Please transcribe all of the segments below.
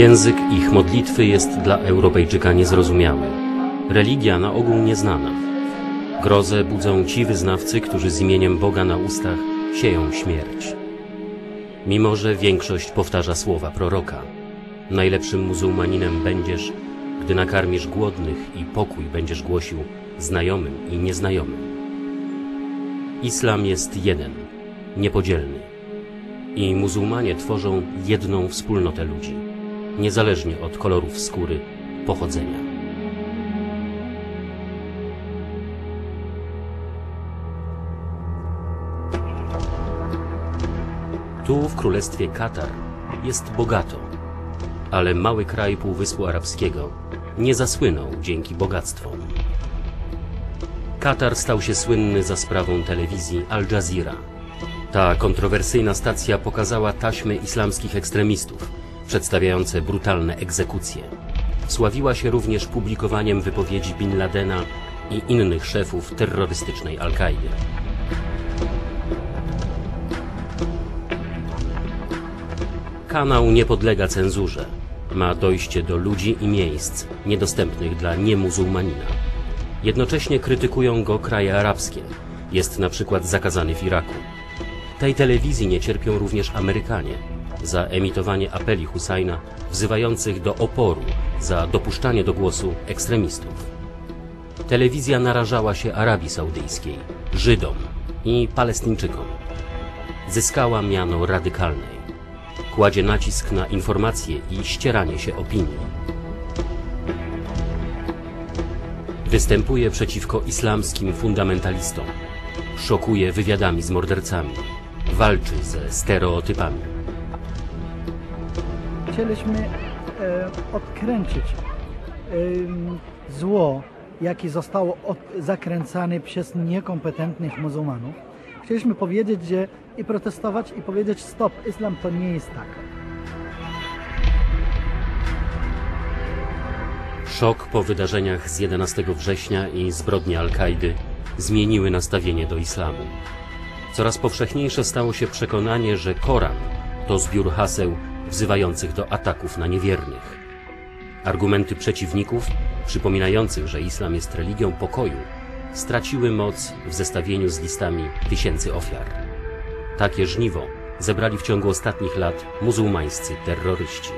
Język ich modlitwy jest dla Europejczyka niezrozumiały. Religia na ogół nieznana. Grozę budzą ci wyznawcy, którzy z imieniem Boga na ustach sieją śmierć. Mimo, że większość powtarza słowa proroka. Najlepszym muzułmaninem będziesz, gdy nakarmisz głodnych i pokój będziesz głosił znajomym i nieznajomym. Islam jest jeden, niepodzielny. I muzułmanie tworzą jedną wspólnotę ludzi, niezależnie od kolorów skóry, pochodzenia. Tu, w Królestwie Katar, jest bogato, ale mały kraj Półwyspu Arabskiego nie zasłynął dzięki bogactwom. Katar stał się słynny za sprawą telewizji Al Jazeera. Ta kontrowersyjna stacja pokazała taśmy islamskich ekstremistów, przedstawiające brutalne egzekucje. Sławiła się również publikowaniem wypowiedzi Bin Ladena i innych szefów terrorystycznej Al-Kaidy. Kanał nie podlega cenzurze. Ma dojście do ludzi i miejsc niedostępnych dla niemuzułmanina. Jednocześnie krytykują go kraje arabskie. Jest na przykład zakazany w Iraku. Tej telewizji nie cierpią również Amerykanie za emitowanie apeli Husajna wzywających do oporu za dopuszczanie do głosu ekstremistów. Telewizja narażała się Arabii Saudyjskiej, Żydom i Palestyńczykom. Zyskała miano radykalnej. Kładzie nacisk na informacje i ścieranie się opinii. Występuje przeciwko islamskim fundamentalistom. Szokuje wywiadami z mordercami. Walczy ze stereotypami. Chcieliśmy e, odkręcić zło, jakie zostało zakręcane przez niekompetentnych muzułmanów. Chcieliśmy powiedzieć, że i protestować, i powiedzieć stop, islam to nie jest tak. Szok po wydarzeniach z 11 września i zbrodnie Al-Kaidy zmieniły nastawienie do islamu. Coraz powszechniejsze stało się przekonanie, że Koran to zbiór haseł wzywających do ataków na niewiernych. Argumenty przeciwników, przypominających, że islam jest religią pokoju, straciły moc w zestawieniu z listami tysięcy ofiar. Takie żniwo zebrali w ciągu ostatnich lat muzułmańscy terroryści.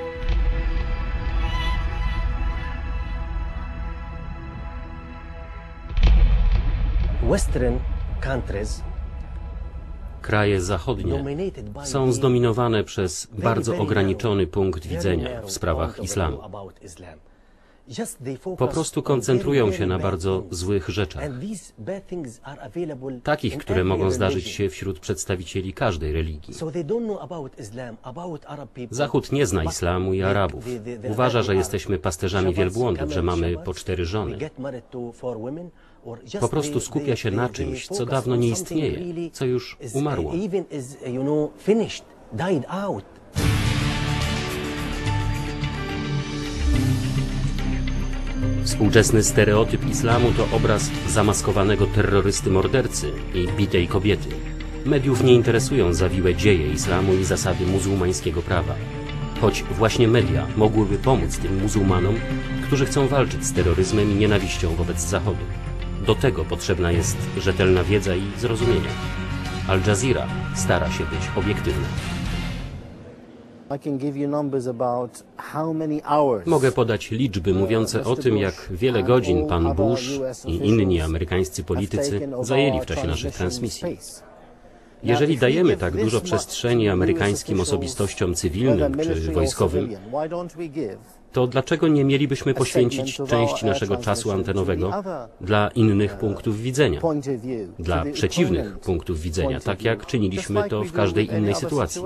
Western countries Kraje zachodnie są zdominowane przez bardzo ograniczony punkt widzenia w sprawach islamu. Po prostu on koncentrują się na bardzo złych rzeczach, takich, które mogą zdarzyć się wśród przedstawicieli każdej religii. Zachód nie zna islamu i Arabów. Uważa, że jesteśmy pasterzami wielbłądów, że mamy po cztery żony. Po prostu skupia się na czymś, co dawno nie istnieje, co już is, umarło. Out. Współczesny stereotyp islamu to obraz zamaskowanego terrorysty mordercy i bitej kobiety. Mediów nie interesują zawiłe dzieje islamu i zasady muzułmańskiego prawa. Choć właśnie media mogłyby pomóc tym muzułmanom, którzy chcą walczyć z terroryzmem i nienawiścią wobec Zachodu. Do tego potrzebna jest rzetelna wiedza i zrozumienie. Al Jazeera stara się być obiektywna. Mogę podać liczby mówiące o tym, jak wiele godzin pan Bush i inni amerykańscy politycy zajęli w czasie naszych transmisji. Jeżeli dajemy tak dużo przestrzeni amerykańskim osobistościom cywilnym czy wojskowym, to dlaczego nie mielibyśmy poświęcić części naszego czasu antenowego dla innych punktów widzenia, dla przeciwnych punktów widzenia, tak jak czyniliśmy to w każdej innej sytuacji?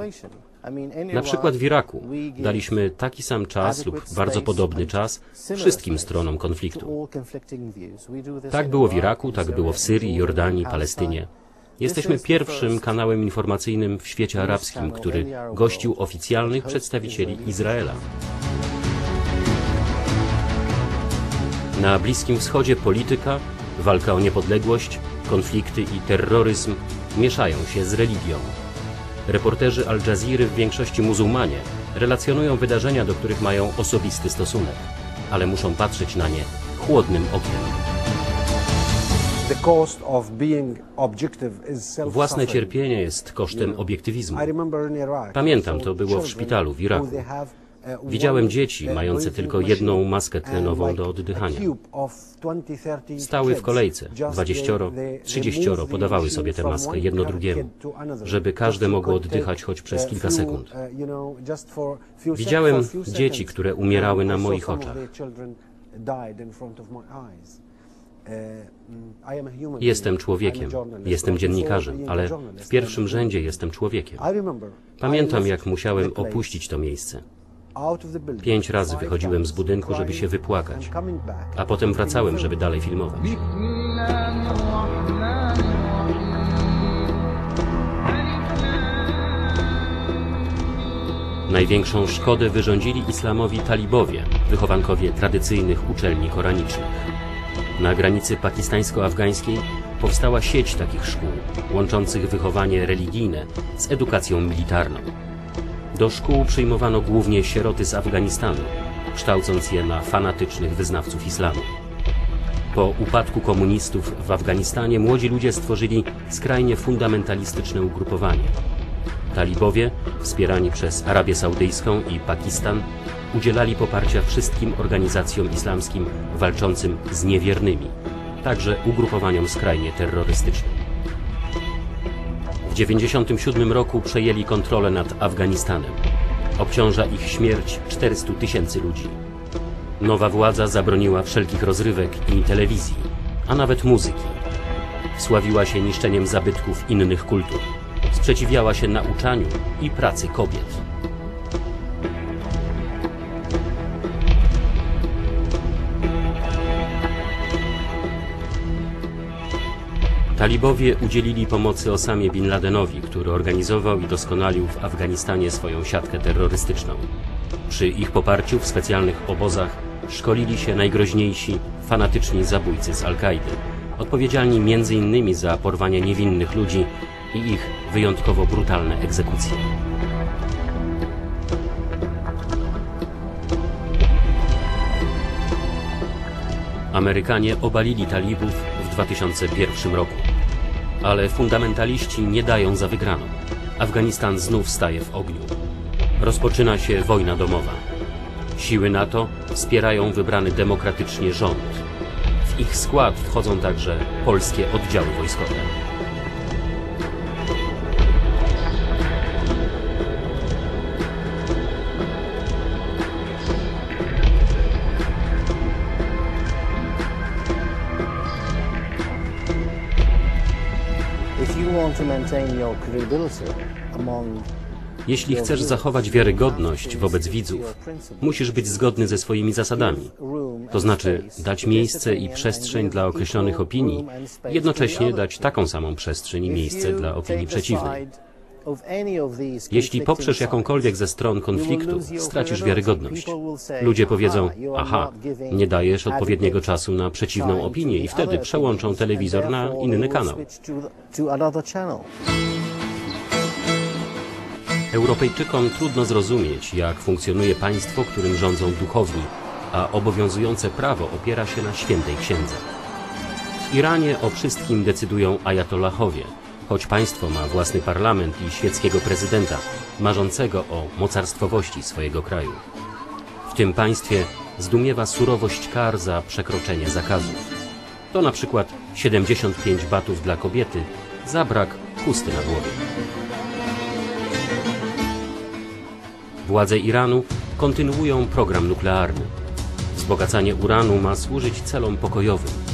Na przykład w Iraku daliśmy taki sam czas lub bardzo podobny czas wszystkim stronom konfliktu. Tak było w Iraku, tak było w Syrii, Jordanii, Palestynie. Jesteśmy pierwszym kanałem informacyjnym w świecie arabskim, który gościł oficjalnych przedstawicieli Izraela. Na Bliskim Wschodzie polityka, walka o niepodległość, konflikty i terroryzm mieszają się z religią. Reporterzy Al Jazeera w większości muzułmanie Relacjonują wydarzenia, do których mają osobisty stosunek, ale muszą patrzeć na nie chłodnym okiem. Własne cierpienie jest kosztem obiektywizmu. Pamiętam, to było w szpitalu w Iraku. uh, Widziałem dzieci mające tylko jedną maskę tlenową do oddychania. cube of 20, 30 Stały w kolejce, dwadzieścioro, trzydzieścioro podawały sobie tę maskę jedno drugiemu, żeby każde mogło oddychać choć przez uh, kilka sekund. uh, Widziałem dzieci, które umierały na moich oczach. Jestem człowiekiem, jestem dziennikarzem, ale w pierwszym rzędzie jestem człowiekiem. Pamiętam, jak musiałem opuścić to miejsce. Pięć razy wychodziłem z budynku, żeby się wypłakać, a potem wracałem, żeby dalej filmować. Największą szkodę wyrządzili islamowi talibowie, wychowankowie tradycyjnych uczelni koranicznych. Na granicy pakistańsko-afgańskiej powstała sieć takich szkół, łączących wychowanie religijne z edukacją militarną. Do szkół przyjmowano głównie sieroty z Afganistanu, kształcąc je na fanatycznych wyznawców islamu. Po upadku komunistów w Afganistanie młodzi ludzie stworzyli skrajnie fundamentalistyczne ugrupowanie. Talibowie, wspierani przez Arabię Saudyjską i Pakistan, udzielali poparcia wszystkim organizacjom islamskim walczącym z niewiernymi, także ugrupowaniom skrajnie terrorystycznym. W 1997 roku przejęli kontrolę nad Afganistanem. Obciąża ich śmierć 400 tysięcy ludzi. Nowa władza zabroniła wszelkich rozrywek i telewizji, a nawet muzyki. Sławiła się niszczeniem zabytków innych kultur. Sprzeciwiała się nauczaniu i pracy kobiet. Talibowie udzielili pomocy Osamie Bin Ladenowi, który organizował i doskonalił w Afganistanie swoją siatkę terrorystyczną. Przy ich poparciu w specjalnych obozach szkolili się najgroźniejsi, fanatyczni zabójcy z Al-Kaidy, odpowiedzialni m.in. za porwanie niewinnych ludzi i ich wyjątkowo brutalne egzekucje. Amerykanie obalili talibów 2001 roku. Ale fundamentaliści nie dają za wygraną. Afganistan znów staje w ogniu. Rozpoczyna się wojna domowa. Siły NATO wspierają wybrany demokratycznie rząd. W ich skład wchodzą także polskie oddziały wojskowe. Jeśli chcesz zachować wiarygodność wobec widzów, musisz być zgodny ze swoimi zasadami. To znaczy dać miejsce i przestrzeń dla określonych opinii, jednocześnie dać taką samą przestrzeń i miejsce dla opinii przeciwnej. Jeśli poprzesz jakąkolwiek ze stron konfliktu, stracisz wiarygodność. Ludzie powiedzą, aha, nie dajesz odpowiedniego czasu na przeciwną opinię i wtedy przełączą telewizor na inny kanał. Europejczykom trudno zrozumieć, jak funkcjonuje państwo, którym rządzą duchowni, a obowiązujące prawo opiera się na świętej księdze. W Iranie o wszystkim decydują ajatollahowie, choć państwo ma własny parlament i świeckiego prezydenta, marzącego o mocarstwowości swojego kraju. W tym państwie zdumiewa surowość kar za przekroczenie zakazów. To na przykład 75 batów dla kobiety za brak chusty na głowie. Władze Iranu kontynuują program nuklearny. Wzbogacanie uranu ma służyć celom pokojowym.